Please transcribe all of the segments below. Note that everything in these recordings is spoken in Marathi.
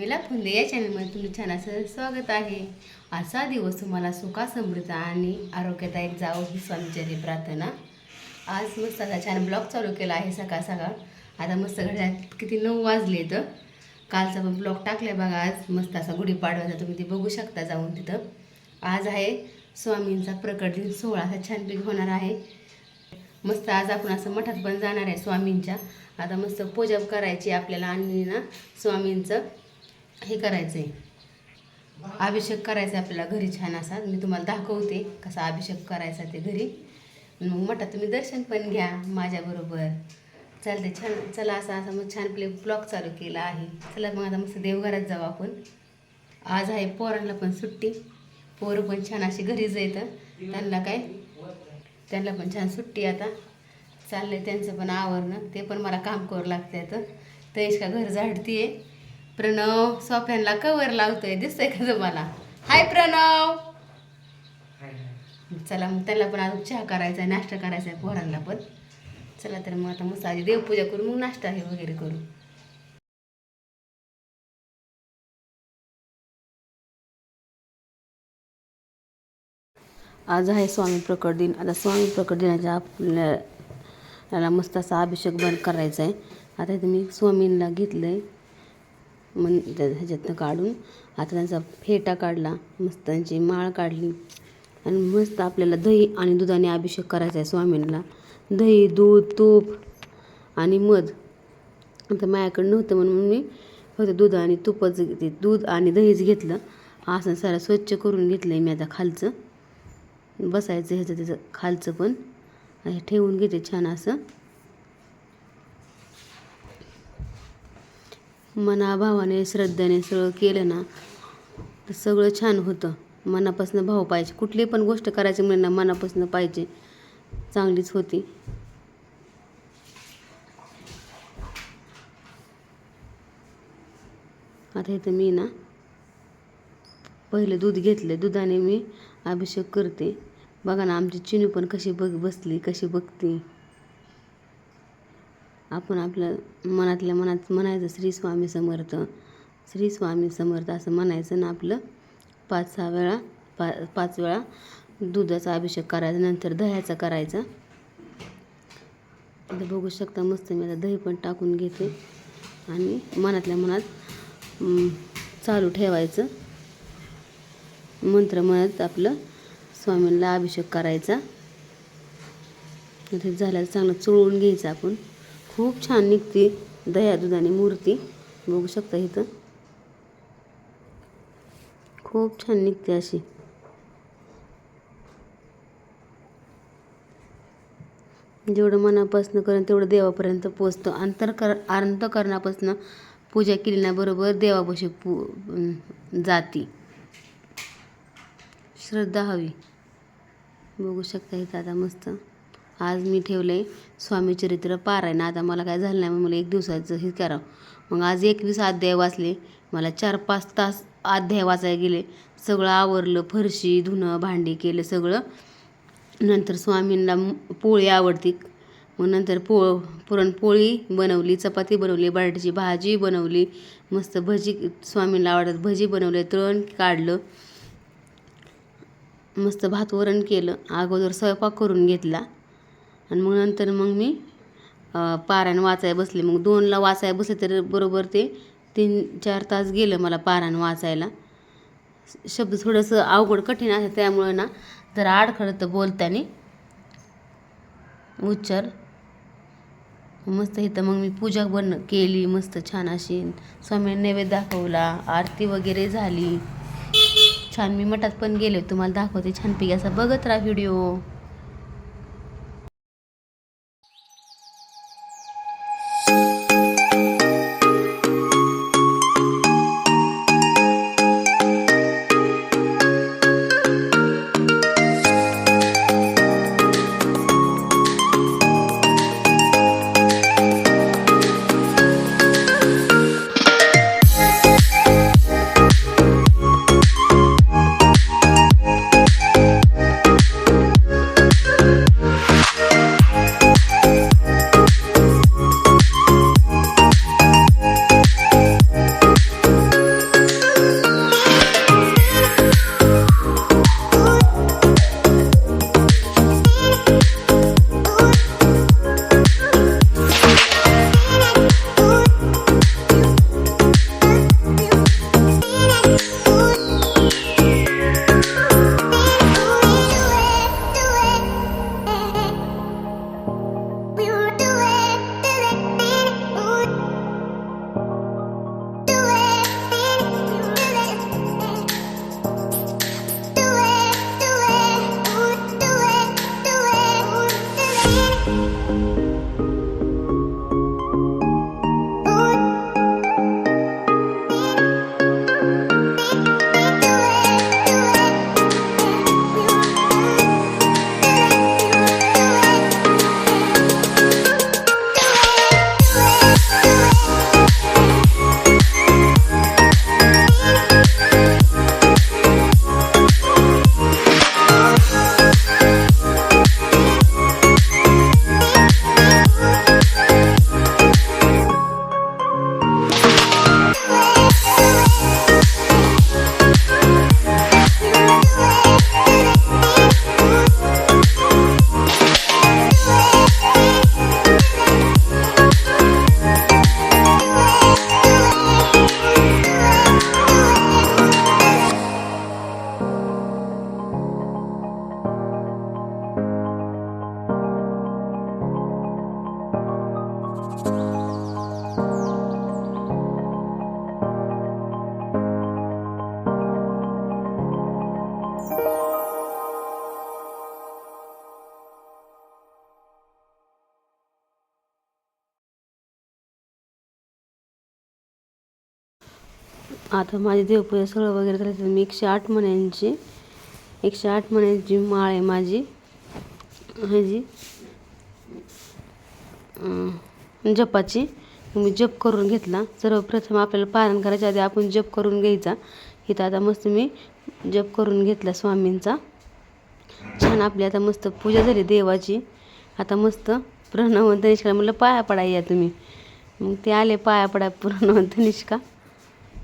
मिला फुंदे या चॅनलमध्ये तुमचं छान असं स्वागत आहे. आजचा दिवस तुम्हाला सुखा समृद्ध आणि आरोग्यदायक जावं ही स्वामीचरी प्रार्थना. आज मस्त असा छान ब्लॉग चालू केला आहे सकाळ सकाळ. आता मस्त घड्यात किती नऊ वाजले तर कालचा पण ब्लॉग टाकला बघा आज. मस्त असा गुढीपाडव्याचा तुम्ही ते बघू शकता जाऊन तिथं. आज आहे स्वामींचा प्रकट दिन. सोहळा असा छानपैकी होणार आहे. मस्त आज आपण असं मठात पण जाणार आहे स्वामींच्या. आता मस्त पूजा करायची आपल्याला आणि ना स्वामींचं. हे करायचं आहे अभिषेक करायचा आहे आपल्याला घरी छान असा. मी तुम्हाला दाखवते कसा अभिषेक करायचा ते घरी. मग म्हटलं तुम्ही दर्शन पण घ्या माझ्याबरोबर चालते छान चला असा असा मग छान प्ले ब्लॉग चालू केला आहे. चला मग आता मस्त देवघरात जाऊ आपण. आज आहे पोरांना पण सुट्टी. पोरं पण छान अशी घरी जायचं त्यांना काय? त्यांना पण छान सुट्टी आता. चाललं आहे त्यांचं पण आवरणं. ते पण मला काम करू लागतंय तर तैश का घर झाडतीये. प्रणव सोफ्यांना कवर लावतोय दिसतंय का तुम्हाला? हाय प्रणव! चला मग त्याला पण अजून चहा करायचा आहे नाश्ता करायचा आहे पोरांना पण. चला तर मग आता मस्त आधी देवपूजा करू मग नाश्ता हे वगैरे करू. आज आहे स्वामी प्रकट दिन. आता स्वामी प्रकट दिनाच्या आपल्याला मस्त असा अभिषेक बंद करायचा आहे आता मी स्वामींना घेतलं आहे मन त्या- ह्याच्यातनं काढून आता त्यांचा फेटा काढला मस्त त्यांची माळ काढली. आणि मस्त आपल्याला दही आणि दुधाने अभिषेक करायचा आहे स्वामींना. दही दूध तूप आणि मध. आता माझ्याकडं नव्हतं म्हणून मी फक्त दूध आणि तुपच ते दूध आणि दहीच घेतलं. असं सारं स्वच्छ करून घेतलं आहे मी आता खालचं. बसायचं ह्याचं त्याचं खालचं पण. हे ठेवून घेते छान असं. मनाभावाने श्रद्धेने सगळं केलं ना तर सगळं छान होतं. मनापासून भाव पाहिजे कुठली पण गोष्ट करायची म्हणजे ना मनापासून पाहिजे. चांगलीच होती. आता इथं मी ना पहिलं दूध घेतलं. दुधाने मी अभिषेक करते. बघा ना आमची चिनू पण कशी बघ बसली कशी बघते. आपण आपलं मनातल्या मनात म्हणायचं श्री स्वामी समर्थ श्री स्वामी समर्थ असं म्हणायचं ना आपलं पाच सहा वेळा पा पाच वेळा दुधाचा अभिषेक करायचा नंतर दह्याचा करायचा. आता बघू शकता मस्त मी आता दही पण टाकून घेते आणि मनातल्या मनात चालू ठेवायचं. मंत्र म्हणत आपलं स्वामींना अभिषेक करायचा. ते झाल्यावर चांगलं चोळून घ्यायचं आपण. खूप छान निघते दह्या दुधाने मूर्ती. बघू शकता इथं. खूप छान निघते अशी. जेवढं मनापासून करेन तेवढं देवापर्यंत पोचतं. अंतर कर अंतकरणापासून पूजा केली ना बरोबर देवापाशी पू जाती. श्रद्धा हवी. बघू शकता इथं आता मस्त. आज मी ठेवलं आहे स्वामी चरित्र पारायण. आता मला काय झालं नाही मग मला एक दिवसाचं हे करावं मग आज एकवीस अध्याय वाचले. मला चार पाच तास अध्याय वाचायला गेले. सगळं आवरलं फरशी धुणं भांडी केलं सगळं. नंतर स्वामींना पोळी आवडती. मग नंतर पोळ पुरणपोळी बनवली चपाती बनवली बटाट्याची भाजी बनवली मस्त भजी स्वामींना आवडतात भजी बनवले तळण काढलं. मस्त भात वरण केलं. अगोदर स्वयंपाक करून घेतला. आणि मग नंतर मग मी पारायण वाचायला बसले. मग दोनला वाचायला बसले तर बरोबर ते तीन चार तास गेलं मला पारायण वाचायला. शब्द थोडंसं अवघड कठीण आहे त्यामुळं ना जरा अडखळतं बोलताना उच्चार. मस्त इथं मग मी पूजा बन केली मस्त छान अशी स्वामी नैवेद्य दाखवला आरती वगैरे झाली. छान मी मठात पण गेले. तुम्हाला दाखवते छानपैकी असा बघत राहा व्हिडिओ. आता माझी देवपूजा सगळं वगैरे झालं तर मी एकशे आठ महिन्यांची एकशे आठ महिन्यांची माळ आहे माझी. ह्याची जपाची. मी जप करून घेतला. सर्वप्रथम आपल्याला पारण करायच्या आधी आपण जप करून घ्यायचा. इथं आता मस्त मी जप करून घेतला स्वामींचा. छान आपली आता मस्त पूजा झाली देवाची. आता मस्त प्रणव तनिष्का म्हणलं पाया पडाय या तुम्ही. मग ते आले पाया पडा प्रणव तनिष्का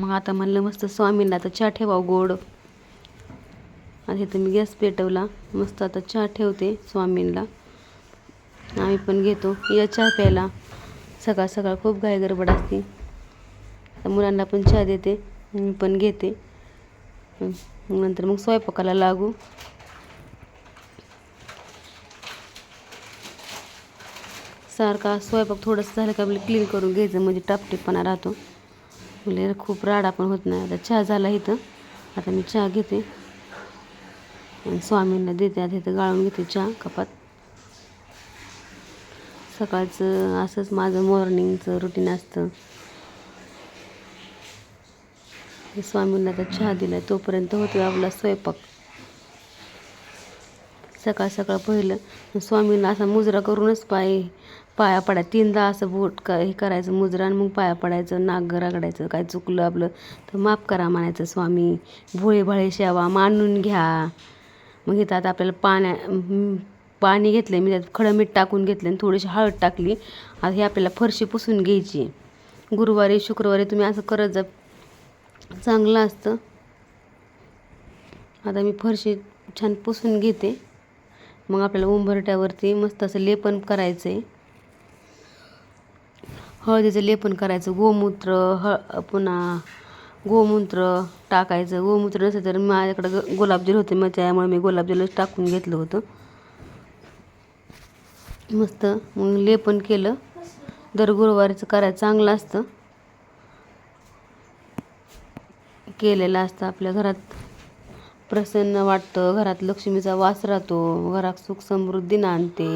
मग आता म्हणलं मस्त स्वामींना आता चहा ठेवावं गोड. आणि इथं मी गॅस पेटवला. मस्त आता चहा ठेवते स्वामींना. आम्ही पण घेतो. या चहा प्यायला. सकाळ सकाळ खूप घाई गडबड असते. मुलांना पण चहा देते. मी पण घेते. नंतर मग स्वयंपाकाला लागू. सारखा स्वयंपाक थोडंसं झालं का आपलं क्लीन करून घ्यायचं. म्हणजे टापटीपणा राहतो. म्हणजे खूप राडा पण होत नाही. आता चहा झाला इथं. आता मी चहा घेते. आणि स्वामींना देते. आता इथं गाळून घेते चहा कपात. सकाळचं असंच माझं मॉर्निंगचं रुटीन असतं. स्वामींना आता चहा दिला तोपर्यंत होतो आपला स्वयंपाक. सकाळ सकाळ पहिलं. स्वामींना असा मुजरा करूनच पाय पाया पडाय तीनदा असं बोट का हे करायचं मुजरा आणि मग पाया पडायचं नाग रगडायचं काय चुकलं आपलं. तर माफ करा म्हणायचं स्वामी. भोळे भळे शेवा मानून घ्या. मग इथं आता आपल्याला पाण्या पाणी घेतलं मी त्यात खडं मीठ टाकून घेतलं आणि थोडीशी हळद टाकली. आता हे आपल्याला फरशी पुसून घ्यायची. गुरुवारी शुक्रवारी तुम्ही असं करत जा. चांगलं असतं. आता मी फरशी छान पुसून घेते. मग आपल्याला उंबरट्यावरती मस्त असं लेपन करायचं आहे हळदीचं लेपन करायचं गोमूत्र ह पुन्हा गोमूत्र टाकायचं. गोमूत्र नसेल तर माझ्याकडं गुलाबजल होते मग त्यामुळे मी गुलाबजलच टाकून घेतलं होतं. मस्त मग लेपन केलं. दर गुरुवारीचं करायचं चांगलं असतं. केलेलं असतं आपल्या घरात. प्रसन्न वाटतं. घरात लक्ष्मीचा वास राहतो. घरात सुख समृद्धी नांदते.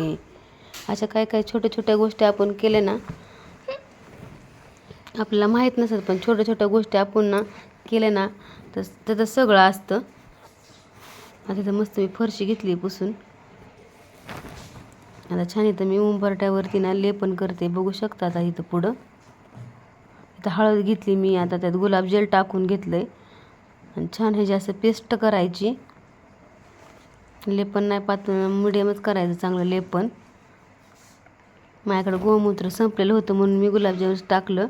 अशा काय काय छोट्या छोट्या गोष्टी आपण केल्या ना आपल्याला माहीत नसत पण छोट्या छोट्या गोष्टी आपण ना केल्या ना तर त्याचं सगळं असतं. आता तर मस्त मी फरशी घेतली पुसून. आता छान इथं मी उंबरट्यावरती ना लेपन करते. बघू शकता आता इथं पुढं. इथं हळद घेतली मी. आता त्यात गुलाबजल टाकून घेतलं आहे आणि छान ह्याची असं पेस्ट करायची. लेपन नाही पात मिडियमच करायचं चांगलं लेपन माझ्याकडं गोमूत्र संपलेलं होतं म्हणून मी गुलाबजामुन टाकलं.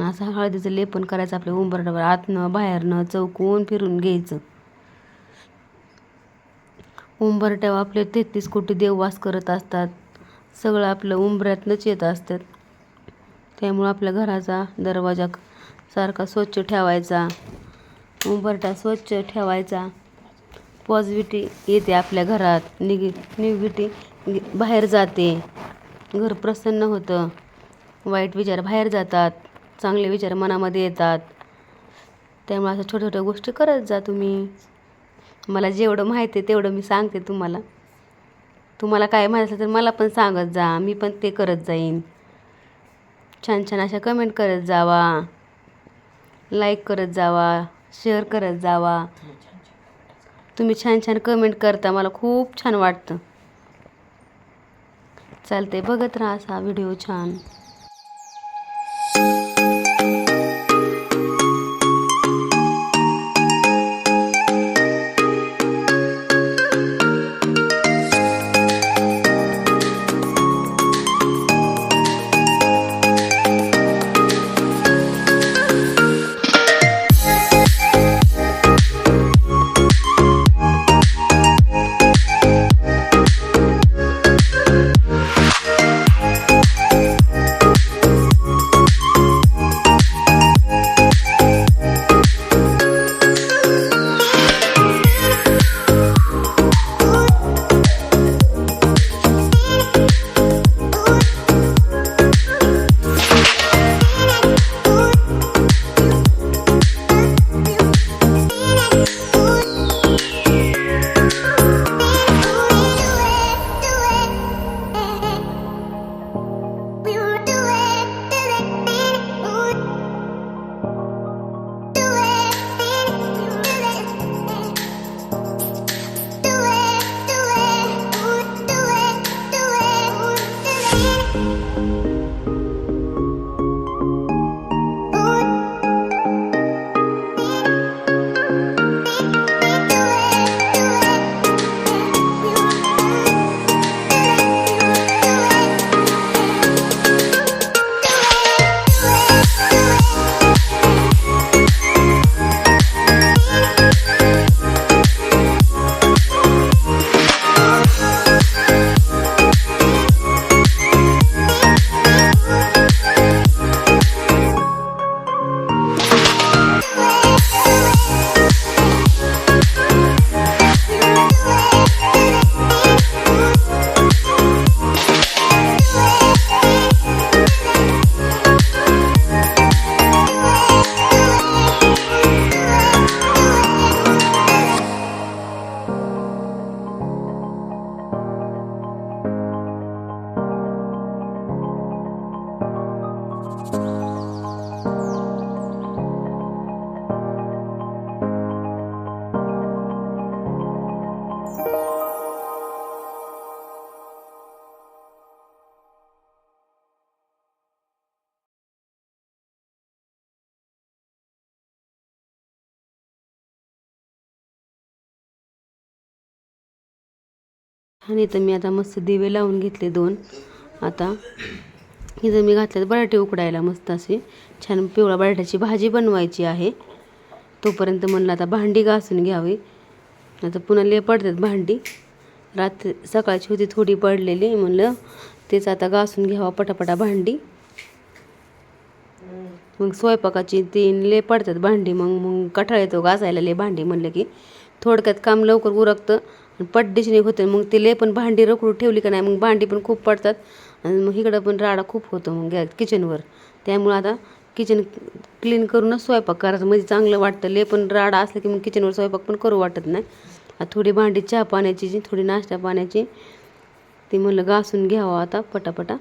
असं हळदीचं लेपन करायचं आपल्या उंबरड्यावर आतनं बाहेरनं चौकून फिरून घ्यायचं. उंबरट्यावर आपले तेहतीस कोटी देववास करत असतात. सगळं आपलं उंबऱ्यातनंच येत असतात. त्यामुळं आपल्या घराचा दरवाजा सारखा स्वच्छ ठेवायचा. उंबरठा स्वच्छ ठेवायचा. पॉझिटिव्हिटी येते आपल्या घरात. निगे निगेटिव्ह बाहेर जाते. घर प्रसन्न होतं. वाईट विचार बाहेर जातात. चांगले विचार मनामध्ये येतात. त्यामुळे अशा छोट्या छोट्या गोष्टी करत जा तुम्ही. मला जेवढं माहिती आहे तेवढं मी सांगते तुम्हाला. तुम्हाला काय माहीत असेल तर मला पण सांगत जा. मी पण ते करत जाईन. छान छान अशा कमेंट करत जावा. लाईक करत जावा. शेअर करत जावा. तुम्ही छान छान कमेंट करता. मला खूप छान वाटतं. चालते बघत राहा असा व्हिडिओ छान. आणि इथं मी आता मस्त दिवे लावून घेतले दोन. आता इथं मी घातल्यात बटाटे उकडायला मस्त असे. छान पिवळ्या बटाट्याची भाजी बनवायची आहे. तोपर्यंत म्हणलं आता भांडी घासून घ्यावी. आता पुन्हा ले पडतात भांडी. रात्री सकाळची होती थोडी पडलेली. म्हणलं तेच आता घासून घ्यावा पटापटा भांडी. मग स्वयंपाकाची तीन ले पडतात भांडी. मग मग कठाळ येतो घासायला ले भांडी. म्हणलं की थोडक्यात काम लवकर उरकतं. आणि पटदिशीने होतं मग ते ले पण भांडी रखडून ठेवली का नाही? मग भांडी पण खूप पडतात. आणि मग इकडं पण राडा खूप होतो मग गॅ किचनवर त्यामुळं आता किचन क्लीन करूनच स्वयंपाक करायचं. म्हणजे चांगलं वाटतं. ले पण राडा असलं की मग किचनवर स्वयंपाक पण करू वाटत नाही. आता थोडी भांडी चहा पाण्याची जी थोडी नाश्ता पाण्याची ती म्हणलं घासून घ्यावं आता पटापटा.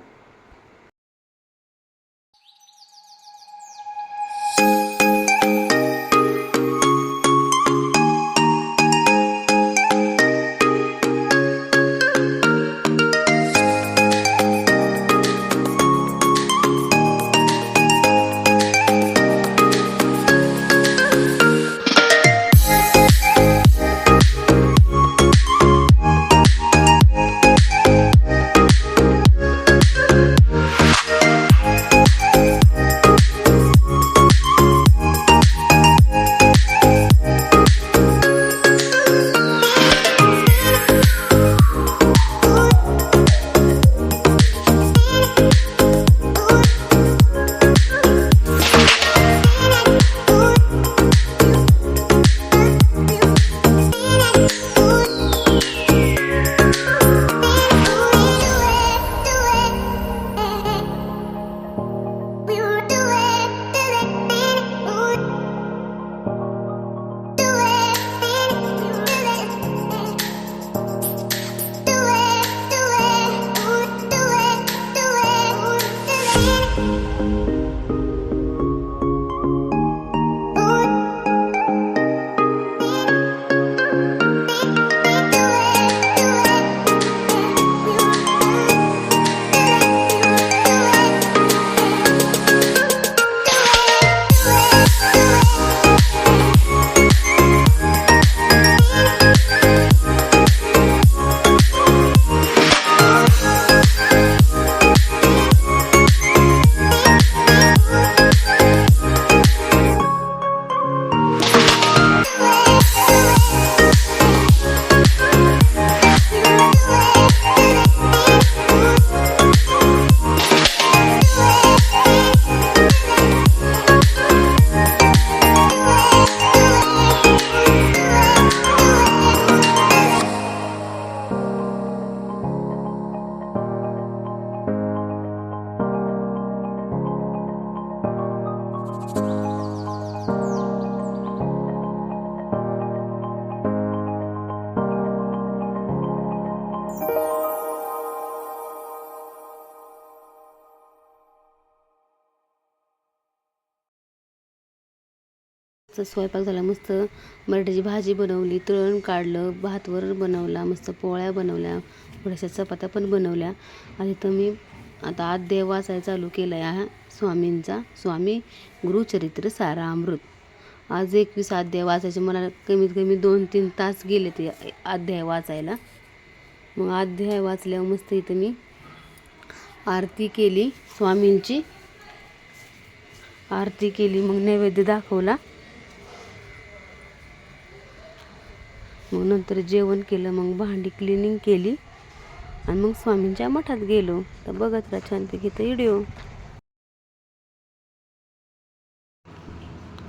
मस्त स्वयंपाक झाला मस्त बटाट्याची भाजी बनवली तळण काढलं भातवर बनवला मस्त पोळ्या बनवल्या थोड्याशा चपात्या पण बनवल्या. आणि तर मी आता अध्याय वाचायला चालू केला आहे स्वामींचा स्वामी गुरुचरित्र सारा अमृत आज एकवीस अध्याय वाचायचे मला कमीत कमी दोन तीन तास गेले ते अध्याय वाचायला. मग अध्याय वाचल्यावर मस्त इथं मी आरती केली स्वामींची आरती केली मग नैवेद्य दाखवला. मग नंतर जेवण केलं मग भांडी क्लिनिंग केली आणि मग स्वामींच्या मठात गेलो. तर बघत राहा छानपैकी तर व्हिडिओ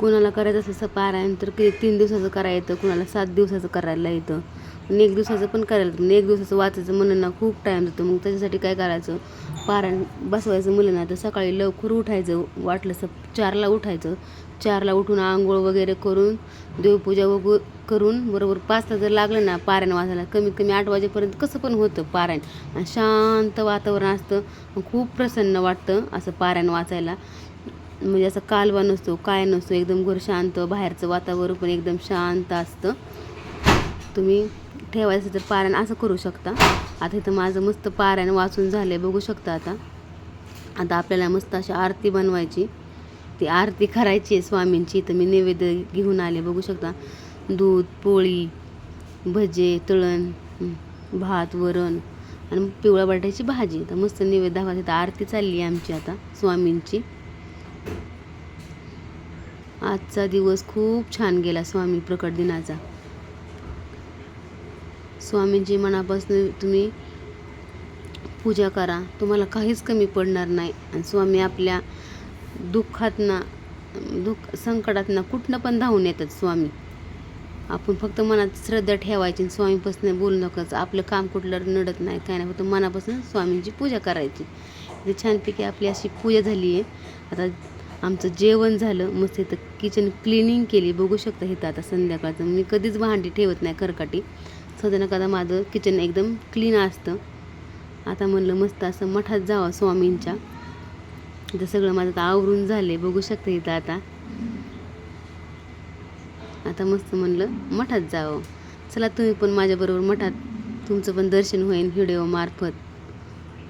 कोणाला करायचं असेल असं पारायण तर तीन दिवसाचं करायला येतं कुणाला सात दिवसाचं करायला येतं. आणि एक दिवसाचं पण करायला येतं. एक दिवसाचं वाचायचं मुलांना ना खूप टाईम जातो. मग त्याच्यासाठी काय करायचं? पारायण बसवायचं मुलांना तर सकाळी लवकर उठायचं. वाटलं चारला उठायचं. चारला उठून आंघोळ वगैरे करून देवपूजा वगैरे करून बरोबर पाचला जर लागलं ना पारायण वाचायला कमीत कमी आठ वाजेपर्यंत कसं पण होतं पारायण. आणि शांत वातावरण असतं खूप प्रसन्न वाटतं असं पारायण वाचायला. म्हणजे असं कालवा नसतो काय नसतो एकदम घर शांत बाहेरचं वातावरण पण एकदम शांत असतं. तुम्ही ठेवायचं तर पारायण असं करू शकता. आता इथं माझं मस्त पारायण वाचून झालं आहे बघू शकता आता. आता आपल्याला मस्त अशी आरती बनवायची. ती आरती करायची आहे स्वामींची. तर मी नैवेद्य घेऊन आले. बघू शकता दूध पोळी भजे तळण भात वरण आणि पिवळ्या बटाट्याची भाजी. तर मस्त नैवेद्य दाखवायची तर आरती चालली आहे आमची आता स्वामींची. आजचा दिवस खूप छान गेला स्वामी प्रकट दिनाचा. स्वामींची मनापासून तुम्ही पूजा करा. तुम्हाला काहीच कमी पडणार नाही. आणि स्वामी आपल्या दुःखातना दुःख संकटातना कुठनं पण धावून येतात स्वामी. आपण फक्त मनात श्रद्धा ठेवायची आणि स्वामीपासून बोलू नकोच. आपलं काम कुठलं नडत नाही काय नाही. फक्त मनापासून स्वामींची पूजा करायची. म्हणजे छानपैकी आपली अशी पूजा झाली आहे. आता आमचं जेवण झालं मस्त इथं किचन क्लिनिंग केली. बघू शकता इथं आता संध्याकाळचं. मी कधीच भांडी ठेवत नाही करकाटी. सध्या कदा माझं किचन एकदम क्लीन असतं. आता म्हणलं मस्त असं मठात जावं स्वामींच्या. इथं सगळं माझं आता आवरून झाले बघू शकता इथं आता. आता मस्त म्हणलं मठात जावं. चला तुम्ही पण माझ्याबरोबर मठात. तुमचं पण दर्शन होईल व्हिडिओ मार्फत.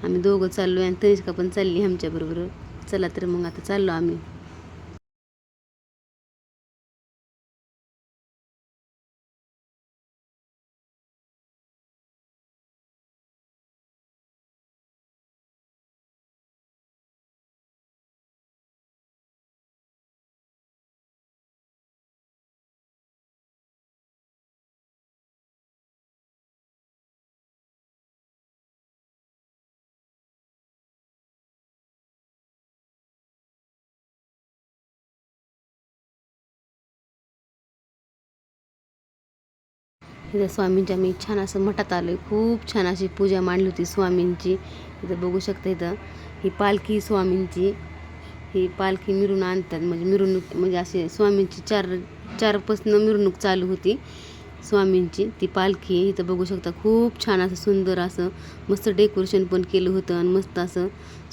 आम्ही दोघं चाललो आहे आणि तनिष्का पण चालली आमच्याबरोबर चला तर मग आता चाललो आम्ही. तिथं स्वामींच्या मी छान असं मठात आलो आहे खूप छान अशी पूजा मांडली होती स्वामींची. इथं बघू शकता इथं ही पालखी स्वामींची. ही पालखी मिरून आणतात. म्हणजे मिरवणूक म्हणजे असे स्वामींची चार चारपासनं मिरवणूक चालू होती स्वामींची. ती पालखी इथं बघू शकता. खूप छान असं सुंदर असं मस्त डेकोरेशन पण केलं होतं आणि मस्त असं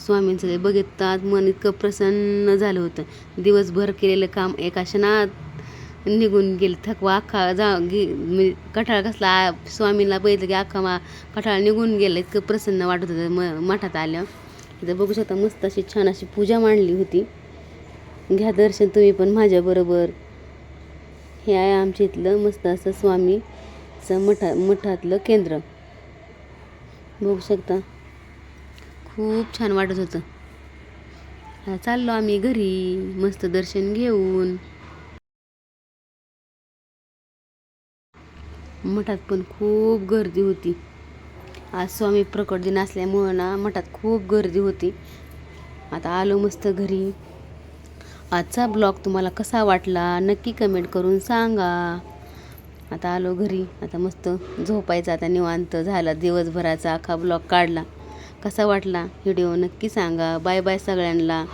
स्वामींचं ते बघिततात. मन इतकं प्रसन्न झालं होतं. दिवसभर केलेलं काम एका क्षणात निघून गेले थकवा अख्खा जा गे म्हणजे कठाळ कसला स्वामींना बघितलं की अख्खा मा कठाळ निघून गेलं इतकं प्रसन्न वाटत होतं म मठात आल्यावर. इथं बघू शकता मस्त अशी छान अशी पूजा मांडली होती. घ्या दर्शन तुम्ही पण माझ्याबरोबर हे आहे आमच्या इथलं मस्त असं स्वामीचं मठा मठातलं केंद्र. बघू शकता. खूप छान वाटत होतं. चाललो आम्ही घरी. मस्त दर्शन घेऊन. मठात पण खूप गर्दी होती. आज स्वामी प्रकट दिन असल्यामुळं ना मठात खूप गर्दी होती. आता आलो मस्त घरी. आजचा ब्लॉग तुम्हाला कसा वाटला नक्की कमेंट करून सांगा. आता आलो घरी. आता मस्त झोपायचं आता निवांत झाला. दिवसभराचा अख्खा ब्लॉग काढला. कसा वाटला व्हिडिओ नक्की सांगा. बाय बाय सगळ्यांना.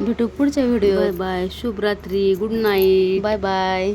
भेटू पुढच्या व्हिडिओ बाय बाय. शुभरात्री. Good night. Bye bye.